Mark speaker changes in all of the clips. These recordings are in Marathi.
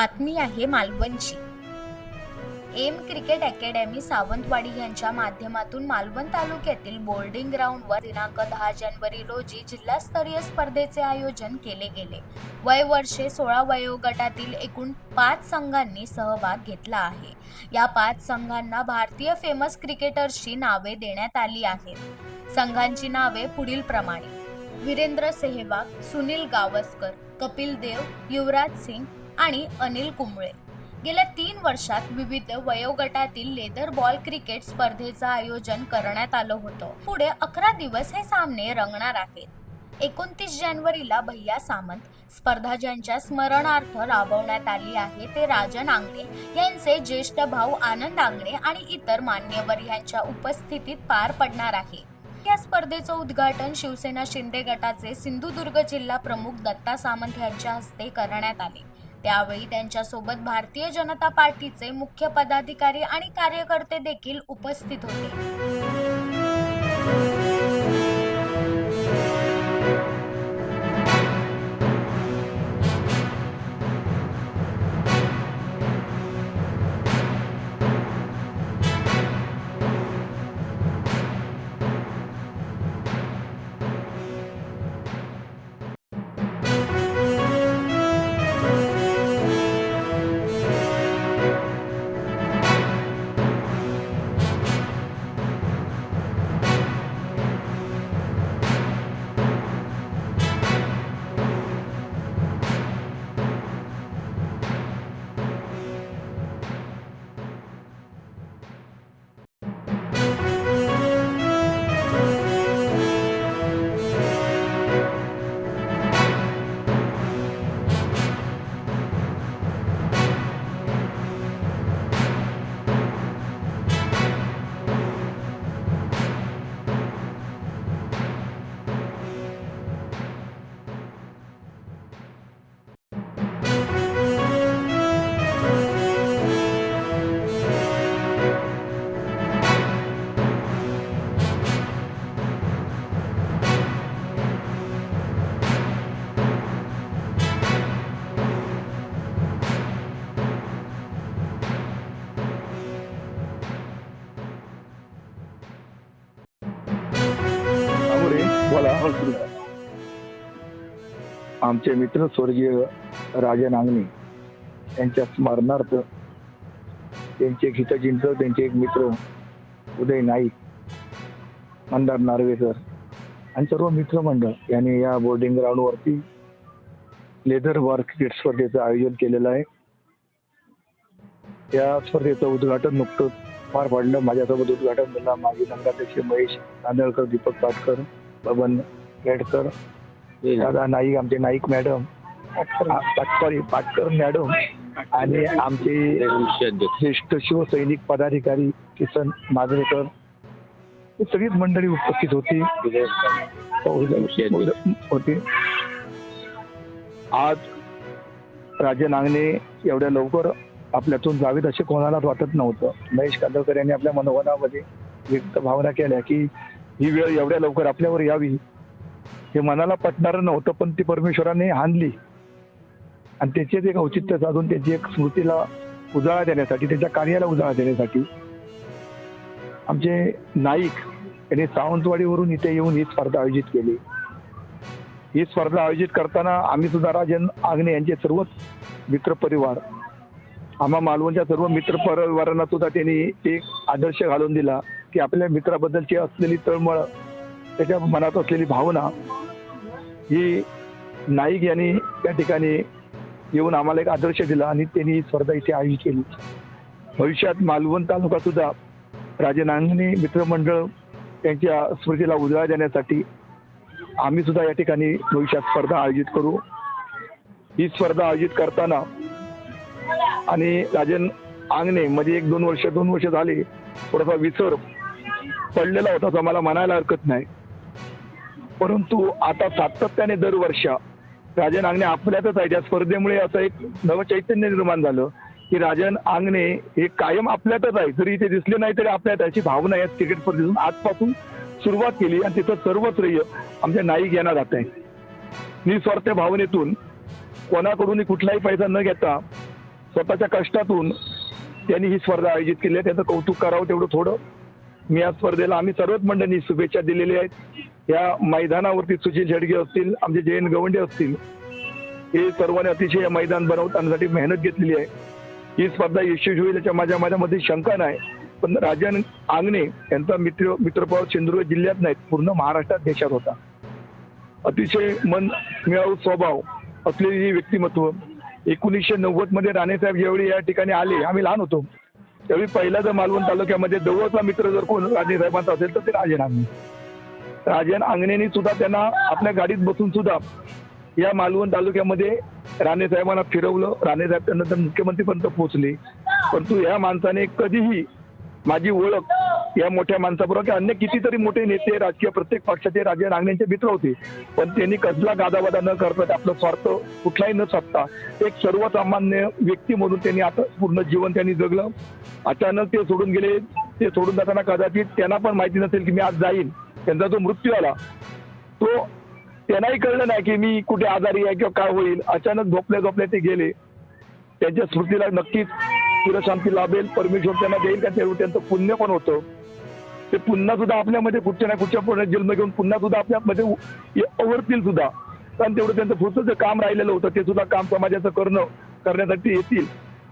Speaker 1: बातमी आहे मालवणची. एम क्रिकेट अकॅडमी सावंतवाडी यांच्या माध्यमातून मालवण तालुक्यातील बोर्डिंग ग्राउंडवर दिनांक दहा जानेवारी रोजी जिल्हास्तरीय स्पर्धेचे आयोजन केले गेले. वय वर्षे सोळा वयोगटातील एकूण पाच संघांनी सहभाग घेतला आहे. या पाच संघांना भारतीय फेमस क्रिकेटर्सची नावे देण्यात आली आहेत. संघांची नावे पुढील प्रमाणे. वीरेंद्र सेहवाग सुनील गावस्कर कपिल देव युवराज सिंग आणि अनिल कुंबळे. गेल्या तीन वर्षात विविध वयोगटातील लेदर बॉल क्रिकेट स्पर्धेचं आयोजन करण्यात आलं होतं. पुढे अकरा दिवस हे सामने रंगणार आहेत. एकोणतीस जानेवारीला भैया सामंत स्पर्धा ज्यांच्या स्मरणार्थ राबवण्यात आली आहे ते राजन आंगणे यांचे ज्येष्ठ भाऊ आनंद आंगणे आणि इतर मान्यवर यांच्या उपस्थितीत पार पडणार आहे. या स्पर्धेचं उद्घाटन शिवसेना शिंदे गटाचे सिंधुदुर्ग जिल्हा प्रमुख दत्ता सामंत यांच्या हस्ते करण्यात आले. त्यावेळी त्यांच्यासोबत भारतीय जनता पार्टीचे मुख्य पदाधिकारी आणि कार्यकर्ते देखील उपस्थित होते.
Speaker 2: आमचे मित्र स्वर्गीय राजा नांगणे यांच्या स्मरणार्थ त्यांचे एक हितचिंत त्यांचे एक मित्र उदय नाईक मंदार नार्वेकर आणि सर्व मित्रमंडळ यांनी या बोर्डिंग ग्राउंडवरती लेदर वर्क क्रिकेट स्पर्धेचं आयोजन केलेलं आहे. या स्पर्धेचं उद्घाटन नुकतंच पार पाडलं. माझ्यासोबत उद्घाटन झालं माजी नगराध्यक्ष महेश तांदळकर दीपक पाटकर बबन केडकर दादा नाईक आमचे नाईक मॅडम पाटकर. पाटकर मॅडम आणि आमचे ज्येष्ठ शिवसैनिक पदाधिकारी किसन माजरेकर ही सगळीच मंडळी उपस्थित होती. होती. आज राजे नांगणे एवढ्या लवकर आपल्यातून जावेत असे कोणालाच वाटत नव्हतं. महेश कांदळकर यांनी आपल्या मनोगतामध्ये व्यक्त भावना केल्या की ही वेळ एवढ्या लवकर आपल्यावर यावी. हे मनाला पटणारं नव्हतं पण ती परमेश्वराने हानली आणि त्याचेच एक औचित्य साधून त्याची एक स्मृतीला उजाळा देण्यासाठी त्याच्या कार्याला उजाळा देण्यासाठी आमचे नाईक यांनी सावंतवाडीवरून इथे येऊन ही स्पर्धा आयोजित केली. ही स्पर्धा आयोजित करताना आम्ही सुद्धा राजन आग्ने यांचे सर्वच मित्रपरिवार आम्हा मालवणच्या सर्व मित्र परिवारांना सुद्धा त्यांनी एक आदर्श घालून दिला की आपल्या मित्राबद्दलची असलेली तळमळ त्याच्या मनात असलेली भावना ही नाईक यांनी त्या ठिकाणी येऊन आम्हाला एक आदर्श दिला आणि त्यांनी ही स्पर्धा इथे आयोजित केली. भविष्यात मालवण तालुका सुद्धा राजे नांगणे मित्रमंडळ त्यांच्या स्मृतीला उजाळा देण्यासाठी आम्ही सुद्धा या ठिकाणी भविष्यात स्पर्धा आयोजित करू. ही स्पर्धा आयोजित करताना आणि राजन आंगणे मध्ये एक दोन वर्ष दोन वर्ष झाले थोडासा विसर पडलेला होता असं मला म्हणायला हरकत नाही. परंतु आता सातत्याने दरवर्ष राजन आंगणे आपल्यातच आहे त्या स्पर्धेमुळे असं एक नवं चैतन्य निर्माण झालं की राजन आंगणे हे कायम आपल्यातच आहे जरी इथे दिसले नाही तरी आपल्यात अशी भावना या क्रिकेट स्पर्धेतून. आजपासून सुरुवात केली आणि तिथं सर्व श्रेय आमच्या नाईक यांना जात आहे निस्वार्थ भावनेतून कोणाकडूनही कुठलाही पैसा न घेता स्वतःच्या कष्टातून त्यांनी ही स्पर्धा आयोजित केली. आहे त्याचं कौतुक करावं तेवढं थोडं. मी या स्पर्धेला आम्ही सर्वच मंडळी शुभेच्छा दिलेल्या आहेत. या मैदानावरती सुशील शेडगे असतील आमचे जयंत गवंडे असतील हे सर्वांनी अतिशय मैदान बनवतानासाठी मेहनत घेतलेली आहे. ही स्पर्धा यशस्वी होईल याच्या माझ्या माझ्यामध्ये शंका नाही. पण राजन आंगणे यांचा मित्र मित्रभाव सिंधुदुर्ग जिल्ह्यात नाहीत पूर्ण महाराष्ट्रात देशात होता. अतिशय मन मिळाऊ स्वभाव असलेली ही व्यक्तिमत्व एकोणीसशे नव्वदमध्ये राणेसाहेब ज्यावेळी या ठिकाणी आले. आम्ही लहान होतो. त्यावेळी पहिला जर मालवण तालुक्यामध्ये जवळचा मित्र जर कोण राणेसाहेबांचा असेल तर ते राजन आंगणे राजन आंगणेनी सुद्धा त्यांना आपल्या गाडीत बसून सुद्धा या मालवण तालुक्यामध्ये राणे साहेबांना फिरवलं. राणे साहेब त्यानंतर मुख्यमंत्रीपर्यंत पोहोचले. परंतु या माणसाने कधीही माझी ओळख या मोठ्या माणसाबरोबर की अन्य कितीतरी मोठे नेते राजकीय प्रत्येक पक्षाचे राजे रांगण्यांचे मित्र होते. पण त्यांनी कसला गादावादा न करता आपलं स्वार्थ कुठलाही न साधता एक सर्वसामान्य व्यक्ती म्हणून त्यांनी आता पूर्ण जीवन त्यांनी जगलं. अचानक ते सोडून गेले. ते सोडून जाताना कदाचित त्यांना पण माहिती नसेल की मी आज जाईन. त्यांचा जो मृत्यू आला तो त्यांनाही कळलं नाही की मी कुठे आजारी आहे किंवा काय होईल. अचानक झोपल्या झोपल्या ते गेले. त्यांच्या स्मृतीला नक्कीच चिरशांती लाभेल. परमेश्वर त्यांना देईल का? त्यांचं पुण्य पण होतं. ते पुन्हा सुद्धा आपल्यामध्ये कुठच्या ना कुठच्या पुढे जन्म घेऊन पुन्हा सुद्धा आपल्यामध्ये उ- सुद्धा. कारण तेवढं त्यांचं पुढचं जे काम राहिलेलं होतं ते सुद्धा काम समाजाचं करणं करण्यासाठी येतील.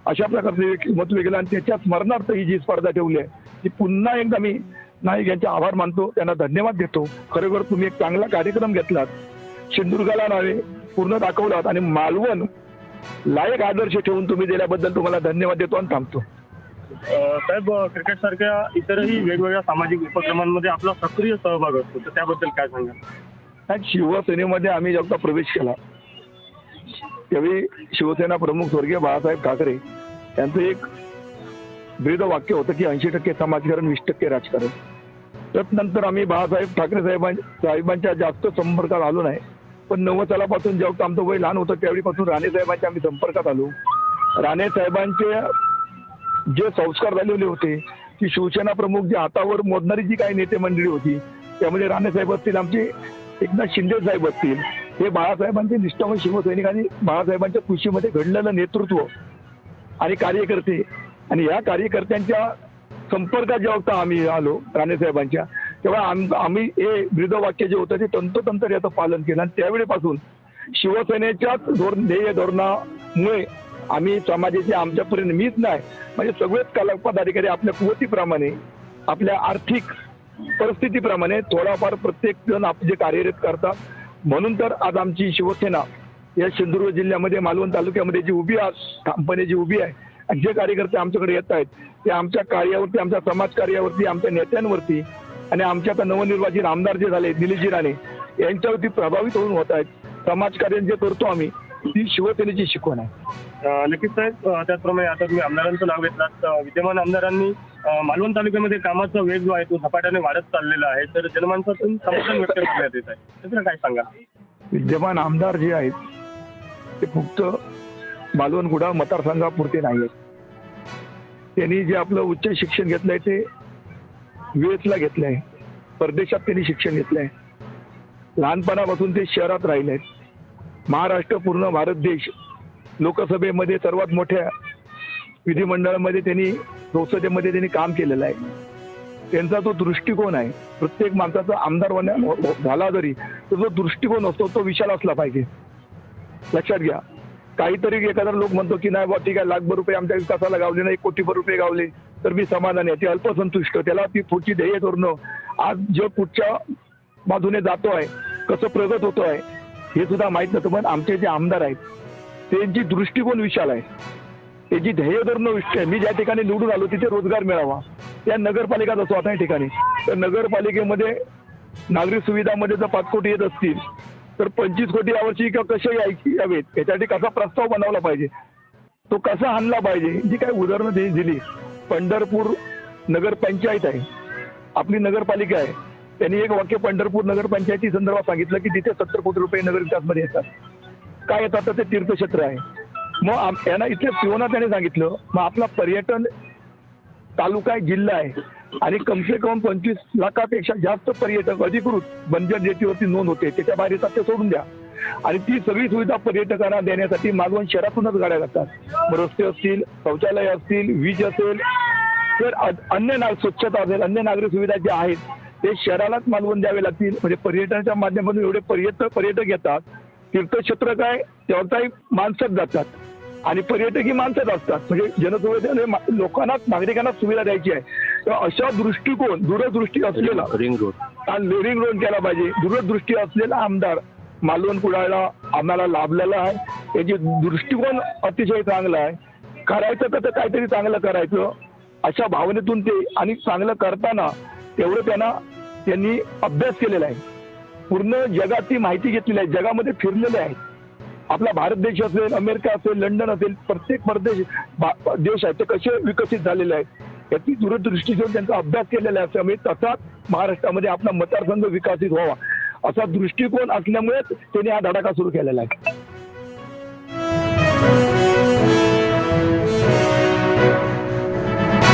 Speaker 2: अशा प्रकारचे मत वेगळं आणि त्याच्या स्मरणार्थ ही जी स्पर्धा ठेवली आहे ती पुन्हा एकदा मी नाईक यांचे आभार मानतो त्यांना धन्यवाद देतो. खरोखर तुम्ही एक चांगला कार्यक्रम घेतलात. सिंधुदुर्गाला नावे पूर्ण दाखवलात आणि मालवण लायक आदर्श ठेवून तुम्ही दिल्याबद्दल तुम्हाला धन्यवाद देतो आणि थांबतो.
Speaker 3: साहेब क्रिकेट सारख्या इतरही वेगवेगळ्या सामाजिक उपक्रमांमध्ये आपला सक्रिय सहभाग असतो. तर त्याबद्दल काय सांगाल?
Speaker 2: आणि शिवसेनेमध्ये आम्ही जेव्हा प्रवेश केला. त्यावेळी शिवसेना प्रमुख स्वर्गीय बाळासाहेब ठाकरे यांचं एक ब्रीद वाक्य होतं की ऐंशी टक्के समाजकारण वीस टक्के राजकारण. त्यानंतर आम्ही बाळासाहेब ठाकरे साहेबां साहेबांच्या जास्त संपर्कात आलो नाही. पण नव्वद सालापासून जेव्हा आमचं वय लहान होतं त्यावेळीपासून राणे साहेबांच्या आम्ही संपर्कात आलो. राणे साहेबांचे जे संस्कार झालेले होते की शिवसेना प्रमुख जे हातावर मोडणारी जी काही नेते मंडळी होती त्यामध्ये राणेसाहेब असतील आमचे एकनाथ शिंदे साहेब असतील हे बाळासाहेबांचे निष्ठावान शिवसैनिक आणि बाळासाहेबांच्या कृषीमध्ये घडलेलं नेतृत्व आणि कार्यकर्ते आणि या कार्यकर्त्यांच्या संपर्कात जेव्हा होता आम्ही आलो राणेसाहेबांच्या तेव्हा आम- आम्ही हे वाक्य जे होतं ते तंतोतंत याचं पालन केलं आणि त्यावेळेपासून शिवसेनेच्याच धोरण ध्येय धोरणामुळे आम्ही समाजाचे आमच्यापर्यंत मीच नाही म्हणजे सगळेच कला पदाधिकारी आपल्या कुवतीप्रमाणे आपल्या आर्थिक परिस्थितीप्रमाणे थोडाफार प्रत्येक जण आपले जे कार्यरत करतात. म्हणून तर आज आमची शिवसेना या सिंधुदुर्ग जिल्ह्यामध्ये मालवण तालुक्यामध्ये जी उभी आज ठामपणे जी उभी आहे आणि जे कार्यकर्ते आमच्याकडे येत आहेत ते आमच्या कार्यावरती आमच्या समाज कार्यावरती आमच्या नेत्यांवरती आणि आमच्या आता नवनिर्वाचित आमदार जे झाले निलेशजी राणे यांच्यावरती प्रभावित होऊन होत आहेत. समाजकार्य जे करतो आम्ही ती शिवसेनेची शिकवण आहे.
Speaker 3: नक्कीच साहेब त्याचप्रमाणे आता तुम्ही आमदारांचं नाव घेतलात. विद्यमान आमदारांनी मालवण तालुक्यामध्ये कामाचा वेग जो आहे तो झपाट्याने वाढत चाललेला आहे. तर जनमानसातून समाधान व्यक्त करण्यात येत आहे. त्याचं काय सांगा?
Speaker 2: विद्यमान आमदार जे आहेत ते फक्त मालवणगुडा मतदारसंघापुरते नाही आहेत. त्यांनी जे आपलं उच्च शिक्षण घेतलंय ते युएसला घेतलंय. परदेशात त्यांनी शिक्षण घेतलंय. लहानपणापासून ते शहरात राहिले आहेत महाराष्ट्र पूर्ण भारत देश लोकसभेमध्ये सर्वात मोठ्या विधिमंडळामध्ये त्यांनी संसदेमध्ये त्यांनी काम केलेलं आहे. त्यांचा जो दृष्टिकोन आहे प्रत्येक माणसाचा आमदार होण्या हो- हो- झाला जरी तर जो दृष्टिकोन असतो तो विशाल असला पाहिजे. लक्षात घ्या. काहीतरी एखादा लोक म्हणतो की नाही बा ठीक आहे लाखभर रुपये आमच्या विकासाला गावले नाही कोटीभर रुपये गावले तर मी समाधान आहे. ते अल्पसंतुष्ट त्याला ती पुढची ध्येय धोरणं. आज जग कुठच्या बाजूने जातो आहे कसं प्रगत होतो आहे हे सुद्धा माहीत नव्हतं पण आमचे जे आमदार आहेत त्यांची दृष्टिकोन विशाल आहे. त्याची ध्येयधोरण विषय मी ज्या ठिकाणी निवडून आलो तिथे रोजगार मिळावा. त्या नगरपालिकाच असो आता या ठिकाणी. तर नगरपालिकेमध्ये नागरिक सुविधामध्ये जर पाच कोटी येत असतील तर पंचवीस कोटी यावर्षी किंवा कसे यावेत? याच्यासाठी कसा प्रस्ताव बनवला पाहिजे? तो कसा आणला पाहिजे? जी काही उदाहरणं दिली. पंढरपूर नगरपंचायत आहे. आपली नगरपालिका आहे. त्यांनी एक वाक्य पंढरपूर नगरपंचायती संदर्भात सांगितलं की तिथे सत्तर कोटी रुपये नगर विकासमध्ये येतात. काय येतात तर ते तीर्थक्षेत्र आहे. मग यांना इथे पिओना त्याने सांगितलं मग आपला पर्यटन तालुका आहे जिल्हा आहे आणि कमसे कम पंचवीस लाखापेक्षा जास्त पर्यटक अधिकृत बंजर जेटीवरती नोंद होते त्याच्या बाहेर येतात ते सोडून द्या. आणि ती सगळी सुविधा पर्यटकांना देण्यासाठी मालवण शहरातूनच गाड्या जातात. रस्ते असतील शौचालय असतील वीज असेल तर अन्य नाग स्वच्छता असेल अन्य नागरिक सुविधा ज्या आहेत ते शहरालाच मालवण द्यावे लागतील. म्हणजे पर्यटनाच्या माध्यमातून एवढे पर्यटक पर्यटक येतात. तीर्थक्षेत्र काय व्यवसायिक माणसंच जातात. आणि पर्यटक ही माणसंच असतात. म्हणजे जनसुविधा लोकांना नागरिकांना सुविधा द्यायची आहे. तर अशा दृष्टिकोन दूरदृष्टी असलेला
Speaker 4: रिंग रोड
Speaker 2: लिव्हिंग रोड केला पाहिजे. दूरदृष्टी असलेला आमदार मालवण कुडाळला आम्हाला लाभलेला आहे. त्याची दृष्टिकोन अतिशय चांगला आहे. करायचं तर काहीतरी चांगलं करायचं. अशा भावनेतून ते आणि चांगलं करताना तेवढं त्यांना त्यांनी अभ्यास केलेला आहे. पूर्ण जगाची माहिती घेतलेली आहे. जगामध्ये फिरलेले आहेत. आपला भारत देश असेल अमेरिका असेल लंडन असेल प्रत्येक परदेश देश आहे. ते कसे विकसित झालेले आहेत? याची दूरदृष्टी घेऊन त्यांचा अभ्यास केलेला आहे त्यामुळे तसाच महाराष्ट्रामध्ये आपला मतदारसंघ विकसित व्हावा. असा दृष्टिकोन असल्यामुळेच त्यांनी हा धडाका सुरू केलेला आहे.